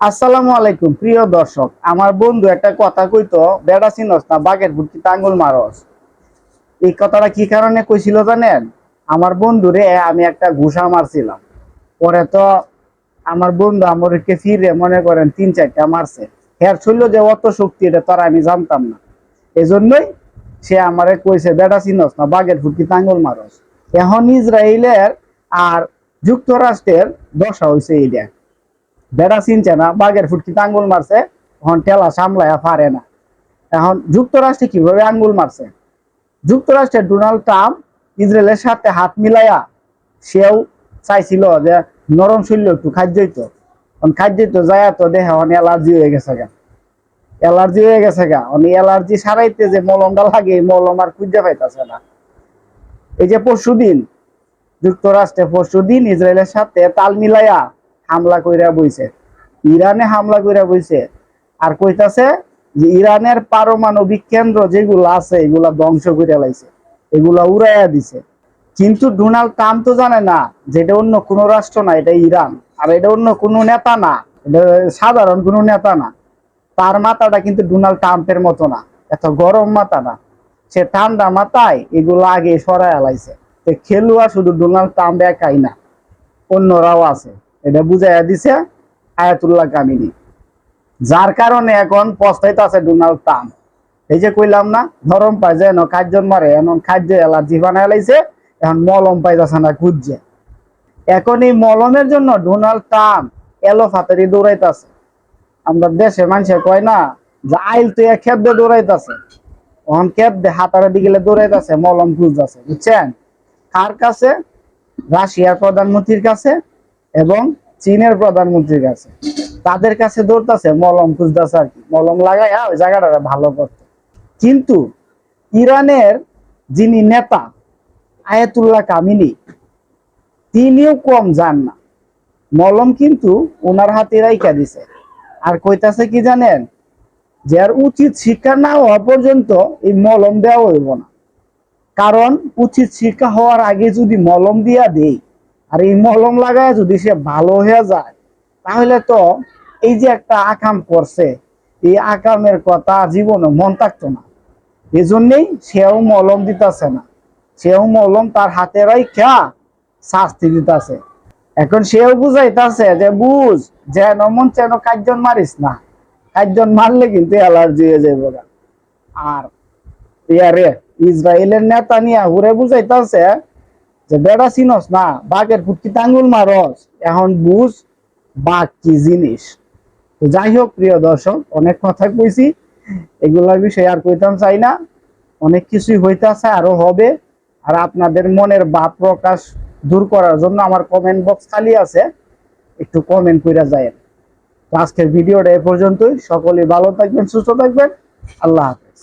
আসসালামু আলাইকুম, প্রিয় দর্শক। আমার বন্ধু একটা কথা কইতো, বেড়া চিনস না, বাঘের বুটকিতে আঙ্গুল মারস? এই কথাটা কি কারণে কইছিল জানেন? আমার বন্ধুরে আমি একটা ঘুষা মারছিলাম। পরে তো আমার বন্ধু আমাকে ফিরে মনে করেন তিন চারটা মারছে। হের ছিল যে অত শক্তি, এটা তার আমি জানতাম না। এজন্যই সে আমারে কইছে, বেড়া চিনস না, বাঘের ফুটকিতে আঙ্গুল মারস? এখন ইসরায়েলের আর যুক্তরাষ্ট্রের দশা হয়েছে এইটা বেড়া চিনছে না, বাঘের ফুটকিতে আঙ্গুল মারছে এখন টেলা সামলায়া পারে না। এখন যুক্তরাষ্ট্রে কীভাবে আঙ্গুল মারছে? যুক্তরাষ্ট্রের ডোনাল্ড ট্রাম্প ইসরায়েলের সাথে হাত মিলাইয়া সেও চাইছিল যে নরম শৈল্য একটু খাদ্য হইতো কারণ খাদ্য হইতো যায় তো দেহে অনেক অ্যালার্জি হয়ে গেছে গা। অ্যালার্জি হয়ে গেছে গা। অনেক অ্যালার্জি সারাইতে যে মলমটা লাগে মলম আর খুঁজে পাইতেছে না। এই যে পরশু দিন যুক্তরাষ্ট্রে পরশু দিন ইসরায়েলের সাথে তাল মিলাইয়া হামলা কইরা বইছে। ইরানে হামলা কইরা বইছে। আর কইতাছে যে ইরানের পারমাণবিক কেন্দ্র যেগুলো আছে, এগুলা ধ্বংস করে লাইছে। এগুলা উড়াইয়া দিছে। কিন্তু ডোনাল্ড ট্রাম্প তো জানে না যে এটা অন্য কোনো রাষ্ট্র না, এটা ইরান। আর এটা অন্য কোনো নেতা না সাধারণ কোনো নেতা না। তার মাথাটা কিন্তু ডোনাল্ড ট্রাম্পের মতো না, এত গরম মাথা না। সে ঠান্ডা মাথায় এগুলো আগে সরাই লাইছে। খেলুয়া শুধু ডোনাল্ড ট্রাম্প একাই না, অন্যরাও আছে। এটা বুঝাইয়া দিছে আয়াতুল্লাহ কামিনী। যার কারণে এখন পস্তাইতে আছে ডোনাল্ড ট্রাম্প। এই যে কইলাম না ধরম পাই যে ন খাদ্য মারে এখন খাদ্য অ্যালার্জি বানাই লাইছে এখন মলম পাইতেছে না খুঁজছে। এখন এই মলমের জন্য ডোনাল্ড ট্রাম্প এলো ফাতারি দৌড়াইতেছে। আমরা দেশে মানুষে কয় না, যে আইল তো এক খেপ দিয়ে দৌড়াইতেছে। এখন খেপ দিয়ে হাতারা দিকে দৌড়াইতেছে, মলম খুঁজতেছে, বুঝছেন? কার কাছে? রাশিয়ার প্রধানমন্ত্রীর কাছে। এবং চীনের প্রধানমন্ত্রীর কাছে। তাদের কাছে দৌড়তেছে মলম খুঁজতেছে আর কি। মলম লাগাই ওই জায়গাটা ভালো করতে। কিন্তু ইরানের যিনি নেতা, আয়াতুল্লাহ কামিনী, তিনিও কম যান না। মলম কিন্তু ওনার হাতে রাইখা দিছে। আর কইতাছে কি জানেন? যে আর উচিত শিক্ষা না হওয়া পর্যন্ত এই মলম দেওয়া হইব না। কারণ উচিত শিক্ষা হওয়ার আগে যদি মলম দিয়া দেই আর এই মলম লাগায় যদি সে ভালো হয়ে যায়, তাহলে তো এই যে একটা আকাম করছে, এই আকামের কথা জীবনে মন থাকতো না। এই জন্যেই সেও মলম দিতেছে না। সেও মলম তার হাতে রাইখা শাস্তি দিতেছে। এখন সেও বুঝাইতেছে যে, বুঝ, যেন মন যেন কাজজন মারিস না। কাজজন মারলে কিন্তু অ্যালার্জি হয়ে যাবে। আর ইয়ারে ইসরায়েলের নেতা নিয়ে ঘুরে বুঝাইতেছে যে বেড়া চিনস না, বাঘের ফুটকি আঙ্গুল মারস, এখন বুঝ বাঘ কি জিনিস। তো যাই হোক, প্রিয় দর্শক, অনেক কথা কইছি, এগুলার বিষয়ে আর কইতাম চাই না। অনেক কিছুই হইতাছে, আরও হবে। আর আপনাদের মনের ভাব প্রকাশ দূর করার জন্য আমার কমেন্ট বক্স খালি আছে, একটু কমেন্ট কইরা যায় আজকের ভিডিওটা এ পর্যন্তই। সকলেই ভালো থাকবেন, সুস্থ থাকবেন। আল্লাহ হাফেজ।